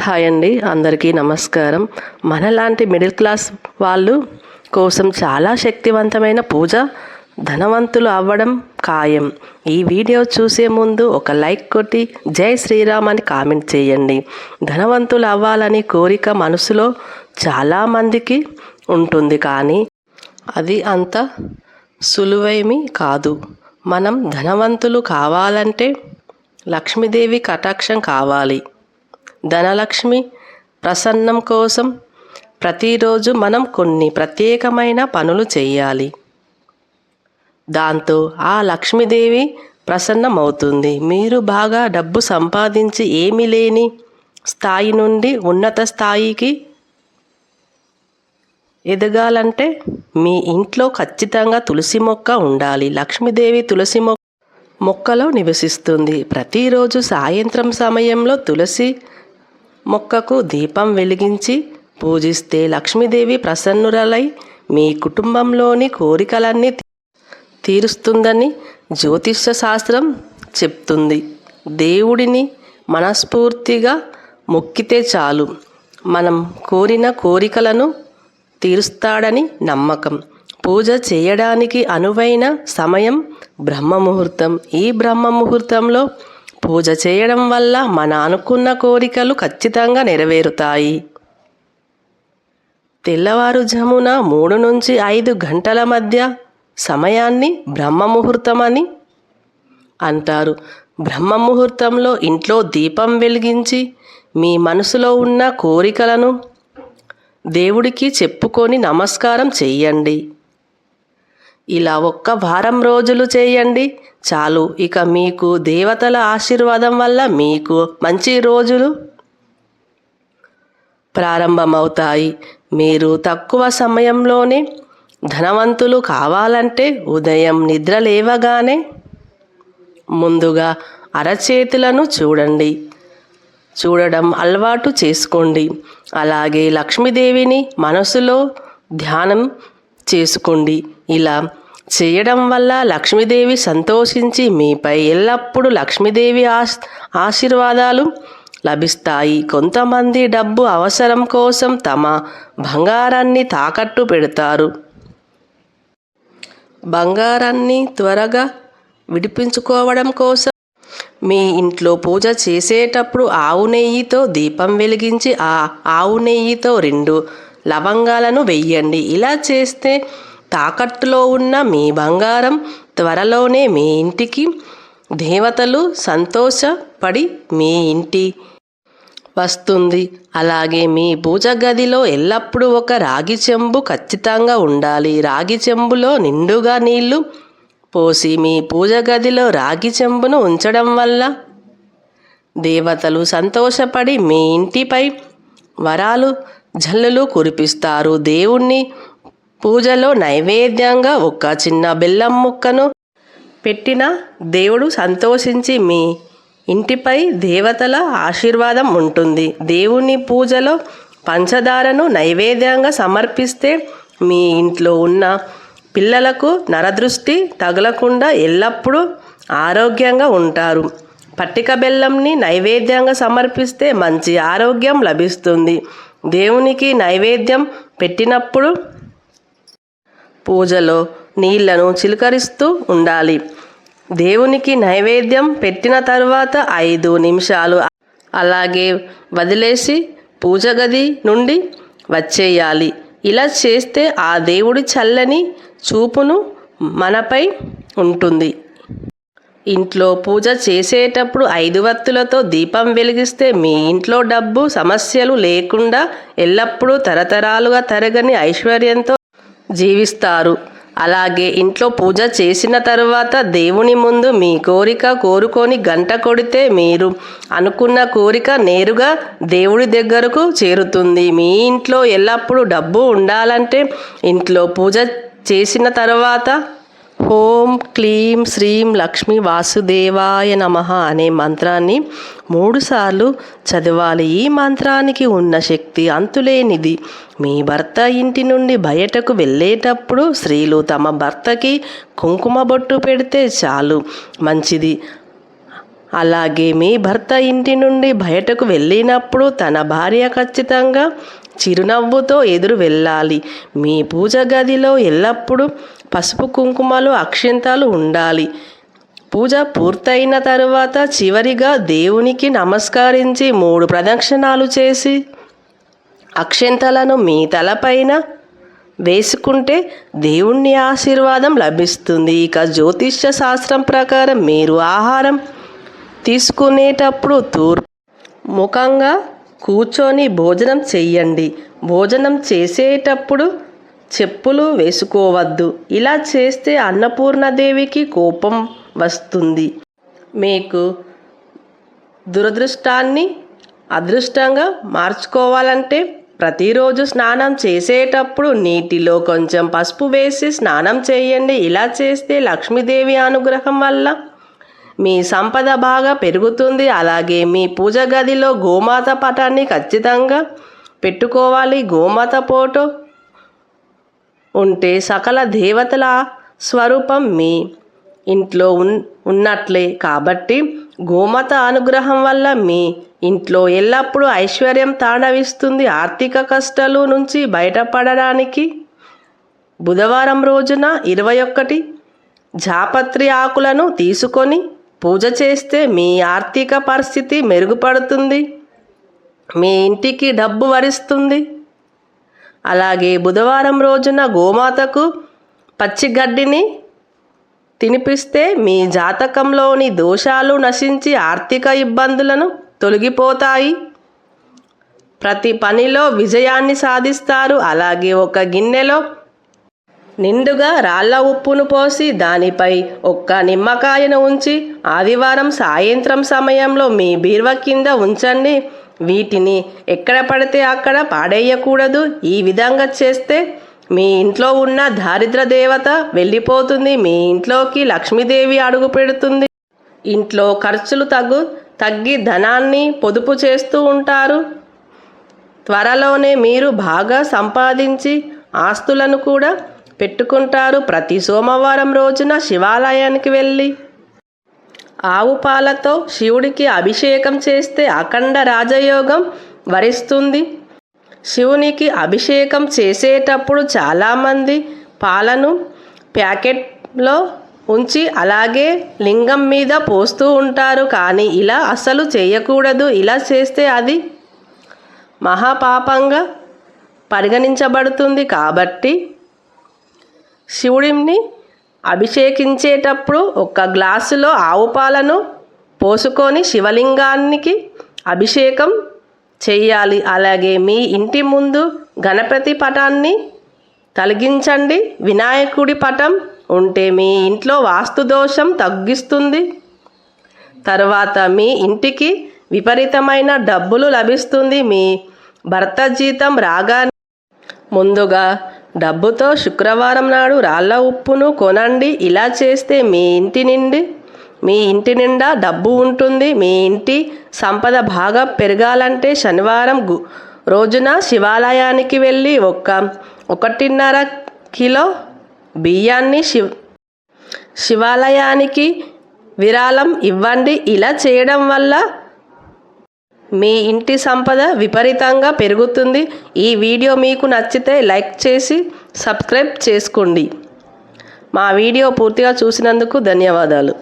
Hi అండి అందరికీ నమస్కారం. మనలాంటి మిడిల్ క్లాస్ వాళ్ళు కోసం చాలా శక్తివంతమైన పూజ ధనవంతులు అవ్వడం ఖాయం. ఈ వీడియో చూసే ముందు ఒక లైక్ కొట్టి జై శ్రీరామ్ అని కామెంట్ చేయండి. ధనవంతులు అవ్వాలని కోరిక మనసులో చాలామందికి ఉంటుంది కానీ అది అంత సులువేమీ కాదు. మనం ధనవంతులు కావాలంటే లక్ష్మీదేవి కటాక్షం కావాలి. ధనలక్ష్మి ప్రసన్నం కోసం ప్రతిరోజు మనం కొన్ని ప్రత్యేకమైన పనులు చేయాలి. దాంతో ఆ లక్ష్మీదేవి ప్రసన్నమవుతుంది. మీరు బాగా డబ్బు సంపాదించి ఏమీ లేని స్థాయి నుండి ఉన్నత స్థాయికి ఎదగాలంటే మీ ఇంట్లో ఖచ్చితంగా తులసి మొక్క ఉండాలి. లక్ష్మీదేవి తులసి మొక్క మొక్కలో నివసిస్తుంది. ప్రతిరోజు సాయంత్రం సమయంలో తులసి మొక్కకు దీపం వెలిగించి పూజిస్తే లక్ష్మీదేవి ప్రసన్నురలై మీ కుటుంబంలోని కోరికలన్నీ తీరుస్తుందని జ్యోతిష శాస్త్రం చెప్తుంది. దేవుడిని మనస్ఫూర్తిగా మొక్కితే చాలు. మనం కోరిన కోరికలను తీరుస్తాడని నమ్మకం. పూజ చేయడానికి అనువైన సమయం బ్రహ్మ ముహూర్తం ఈ బ్రహ్మ ముహూర్తంలో పూజ చేయడం వల్ల మన అనుకున్న కోరికలు ఖచ్చితంగా నెరవేరుతాయి. తెల్లవారుజామున మూడు నుంచి ఐదు గంటల మధ్య సమయాన్ని బ్రహ్మ ముహూర్తమని అంటారు. బ్రహ్మ ముహూర్తంలో ఇంట్లో దీపం వెలిగించి మీ మనసులో ఉన్న కోరికలను దేవుడికి చెప్పుకొని నమస్కారం చెయ్యండి. ఇలా ఒక్క వారం రోజులు చేయండి. చాలు. ఇక మీకు దేవతల ఆశీర్వాదం వల్ల మీకు మంచి రోజులు ప్రారంభమవుతాయి. మీరు తక్కువ సమయంలోనే ధనవంతులు కావాలంటే ఉదయం నిద్ర లేవగానే ముందుగా అరచేతులను చూడండి. చూడడం అలవాటు చేసుకోండి. అలాగే లక్ష్మీదేవిని మనసులో ధ్యానం చేసుకోండి. ఇలా చేయడం వల్ల లక్ష్మీదేవి సంతోషించి మీపై ఎల్లప్పుడూ లక్ష్మీదేవి ఆశ్ ఆశీర్వాదాలు లభిస్తాయి. కొంతమంది డబ్బు అవసరం కోసం తమ బంగారాన్ని తాకట్టు పెడతారు. బంగారాన్ని త్వరగా విడిపించుకోవడం కోసం మీ ఇంట్లో పూజ చేసేటప్పుడు ఆవు నెయ్యితో దీపం వెలిగించి ఆ ఆవు నెయ్యితో రెండు లవంగాలను వెయ్యండి ఇలా చేస్తే తాకట్టులో ఉన్న మీ బంగారం త్వరలోనే మీ ఇంటికి. దేవతలు సంతోషపడి మీ ఇంటి వస్తుంది. అలాగే మీ పూజ గదిలో ఎల్లప్పుడూ ఒక రాగి చెంబు ఖచ్చితంగా ఉండాలి. రాగి చెంబులో నిండుగా నీళ్ళు పోసి మీ పూజ గదిలో రాగి చెంబును ఉంచడం వల్ల దేవతలు సంతోషపడి మీ ఇంటిపై వరాలు జల్లులు కురిపిస్తారు. దేవుణ్ణి పూజలో నైవేద్యంగా ఒక చిన్న బెల్లం ముక్కను పెట్టిన దేవుడు సంతోషించి మీ ఇంటిపై దేవతల ఆశీర్వాదం ఉంటుంది. దేవుని పూజలో పంచదారను నైవేద్యంగా సమర్పిస్తే మీ ఇంట్లో ఉన్న పిల్లలకు నరదృష్టి తగలకుండా ఎల్లప్పుడూ ఆరోగ్యంగా ఉంటారు. పట్టిక బెల్లంని నైవేద్యంగా సమర్పిస్తే మంచి ఆరోగ్యం లభిస్తుంది. దేవునికి నైవేద్యం పెట్టినప్పుడు పూజలో నీళ్ళను చిలకరిస్తూ ఉండాలి. దేవునికి నైవేద్యం పెట్టిన తర్వాత ఐదు నిమిషాలు అలాగే వదిలేసి పూజ గది నుండి వచ్చేయాలి. ఇలా చేస్తే ఆ దేవుడి చల్లని చూపును మనపై ఉంటుంది. ఇంట్లో పూజ చేసేటప్పుడు ఐదు వత్తులతో దీపం వెలిగిస్తే మీ ఇంట్లో డబ్బు సమస్యలు లేకుండా ఎల్లప్పుడూ తరతరాలుగా తరగని ఐశ్వర్యంతో జీవిస్తారు. అలాగే ఇంట్లో పూజ చేసిన తర్వాత దేవుని ముందు మీ కోరిక కోరుకొని గంట కొడితే మీరు అనుకున్న కోరిక నేరుగా దేవుడి దగ్గరకు చేరుతుంది. మీ ఇంట్లో ఎల్లప్పుడూ డబ్బు ఉండాలంటే ఇంట్లో పూజ చేసిన తర్వాత ఓం క్లీం శ్రీం లక్ష్మీ వాసుదేవాయ నమ అనే మంత్రాన్ని మూడుసార్లు చదవాలి. ఈ మంత్రానికి ఉన్న శక్తి అంతులేనిది. మీ భర్త ఇంటి నుండి బయటకు వెళ్ళేటప్పుడు స్త్రీలు తమ భర్తకి కుంకుమ బొట్టు పెడితే చాలు. మంచిది. అలాగే మీ భర్త ఇంటి నుండి బయటకు వెళ్ళినప్పుడు తన భార్య ఖచ్చితంగా చిరునవ్వుతో ఎదురు వెళ్ళాలి. మీ పూజ గదిలో ఎల్లప్పుడూ పసుపు కుంకుమలు అక్షింతాలు ఉండాలి. పూజ పూర్తయిన తరువాత చివరిగా దేవునికి నమస్కరించి మూడు ప్రదక్షిణాలు చేసి అక్షింతలను మీ తలపైన వేసుకుంటే దేవుణ్ణి ఆశీర్వాదం లభిస్తుంది. ఇక జ్యోతిష్య శాస్త్రం ప్రకారం మీరు ఆహారం తీసుకునేటప్పుడు తూర్పు ముఖంగా కూర్చొని భోజనం చెయ్యండి భోజనం చేసేటప్పుడు చెప్పులు వేసుకోవద్దు. ఇలా చేస్తే అన్నపూర్ణదేవికి కోపం వస్తుంది. మీకు దురదృష్టాన్ని అదృష్టంగా మార్చుకోవాలంటే ప్రతిరోజు స్నానం చేసేటప్పుడు నీటిలో కొంచెం పసుపు వేసి స్నానం చేయండి. ఇలా చేస్తే లక్ష్మీదేవి అనుగ్రహం వల్ల మీ సంపద బాగా పెరుగుతుంది. అలాగే మీ పూజ గదిలో గోమాత పటాన్ని ఖచ్చితంగా పెట్టుకోవాలి. గోమాత ఫోటో ఉంటే సకల దేవతల స్వరూపం మీ. ఇంట్లో ఉన్ ఉన్నట్లే కాబట్టి గోమాత అనుగ్రహం వల్ల మీ. ఇంట్లో ఎల్లప్పుడూ ఐశ్వర్యం తాండవిస్తుంది ఆర్థిక కష్టాలు నుంచి బయటపడడానికి. బుధవారం రోజున ఇరవై ఒకటి జాపత్రి ఆకులను తీసుకొని పూజ చేస్తే మీ ఆర్థిక పరిస్థితి మెరుగుపడుతుంది. మీ ఇంటికి డబ్బు వరిస్తుంది. అలాగే బుధవారం రోజున గోమాతకు పచ్చిగడ్డిని తినిపిస్తే మీ జాతకంలోని దోషాలు నశించి ఆర్థిక ఇబ్బందులను తొలగిపోతాయి. ప్రతి పనిలో విజయాన్ని సాధిస్తారు. అలాగే ఒక గిన్నెలో నిండుగా రాళ్ళ ఉప్పును పోసి దానిపై ఒక్క నిమ్మకాయను ఉంచి ఆదివారం సాయంత్రం సమయంలో మీ బీరువ కింద ఉంచండి. వీటిని ఎక్కడ పడితే అక్కడ పాడేయకూడదు. ఈ విధంగా చేస్తే మీ ఇంట్లో ఉన్న దారిద్ర దేవత వెళ్ళిపోతుంది. మీ ఇంట్లోకి లక్ష్మీదేవి అడుగు పెడుతుంది. ఇంట్లో ఖర్చులు తగ్గు తగ్గి ధనాన్ని పొదుపు చేస్తూ ఉంటారు. త్వరలోనే మీరు బాగా సంపాదించి ఆస్తులను కూడా పెట్టుకుంటారు. ప్రతి సోమవారం రోజున శివాలయానికి వెళ్ళి ఆవు పాలతో శివుడికి అభిషేకం చేస్తే అఖండ రాజయోగం వరిస్తుంది. శివునికి అభిషేకం చేసేటప్పుడు చాలామంది పాలను ప్యాకెట్లో ఉంచి అలాగే లింగం మీద పోస్తూ ఉంటారు. కానీ ఇలా అసలు చేయకూడదు. ఇలా చేస్తే అది మహాపాపంగా పరిగణించబడుతుంది. కాబట్టి శివుడిని అభిషేకించేటప్పుడు ఒక గ్లాసులో ఆవు పాలను పోసుకొని శివలింగానికి అభిషేకం చేయాలి. అలాగే మీ ఇంటి ముందు గణపతి పటాన్ని తొలగించండి. వినాయకుడి పటం ఉంటే మీ ఇంట్లో వాస్తు దోషం తగ్గిస్తుంది. తర్వాత మీ ఇంటికి విపరీతమైన డబ్బులు లభిస్తుంది. మీ భర్త జీతం రాగానే ముందుగా డబ్బుతో శుక్రవారం నాడు రాళ్ళ ఉప్పును కొనండి. ఇలా చేస్తే మీ ఇంటి నుండి మీ ఇంటి నిండా డబ్బు ఉంటుంది. మీ ఇంటి సంపద బాగా పెరగాలంటే శనివారం గు రోజున శివాలయానికి వెళ్ళి ఒక ఒకటిన్నర కిలో బియ్యాన్ని శివ శివాలయానికి విరాళం ఇవ్వండి. ఇలా చేయడం వల్ల మీ ఇంటి సంపద విపరీతంగా పెరుగుతుంది. ఈ వీడియో మీకు నచ్చితే లైక్ చేసి సబ్స్క్రైబ్ చేసుకోండి. మా వీడియో పూర్తిగా చూసినందుకు ధన్యవాదాలు.